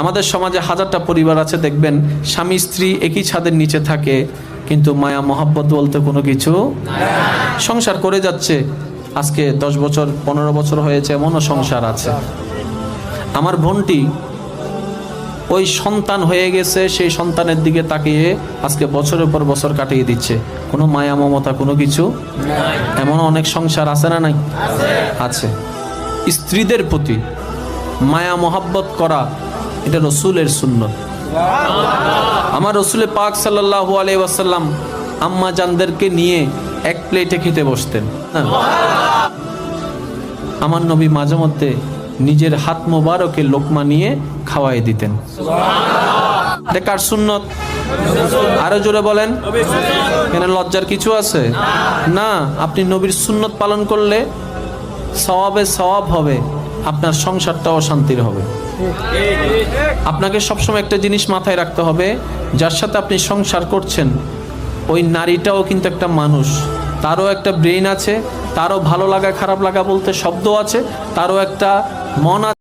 আমাদের সমাজে হাজারটা পরিবার আছে দেখবেন স্বামী স্ত্রী একই ছাদের নিচে থাকে কিন্তু মায়া মহাব্বত বলতে কোনো কিছু সংসার করে যাচ্ছে। আজকে দশ বছর পনেরো বছর হয়েছে এমনও সংসার আছে। আমার বোনটি ওই সন্তান হয়ে গেছে সেই সন্তানের দিকে তাকিয়ে আজকে বছরের পর বছর কাটিয়ে দিচ্ছে। কোনো মায়া মমতা কোনো কিছু এমন অনেক সংসার আছে না নাই? আছে। স্ত্রীদের প্রতি মায়া মহাব্বত করা এটা রসুলের সুন্নত। আমার রসুলে পাক সাল্লাল্লাহু আলাইহি ওয়াসাল্লাম আম্মা জানদেরকে নিয়ে এক প্লেটে খেতে বসতেন হ্যাঁ। আমার নবী মাঝে মধ্যে নিজের হাত মোবারকে লোকমা নিয়ে খাওয়াই দিতেন। এটা কার সুন্নত? আরও জোরে বলেন। কেন লজ্জার কিছু আছে? না আপনি নবীর সুন্নত পালন করলে সওয়াবে সওয়াব হবে। আপনার সংসারটা অশান্তির হবে। আপনাকে সবসময় একটা জিনিস মাথায় রাখতে হবে, যার সাথে আপনি সংসার করছেন, ওই নারীটাও কিন্তু একটা মানুষ। তারও একটা ব্রেইন আছে, তারও ভালো লাগা, খারাপ লাগা বলতে শব্দ আছে, তারও একটা মন আছে।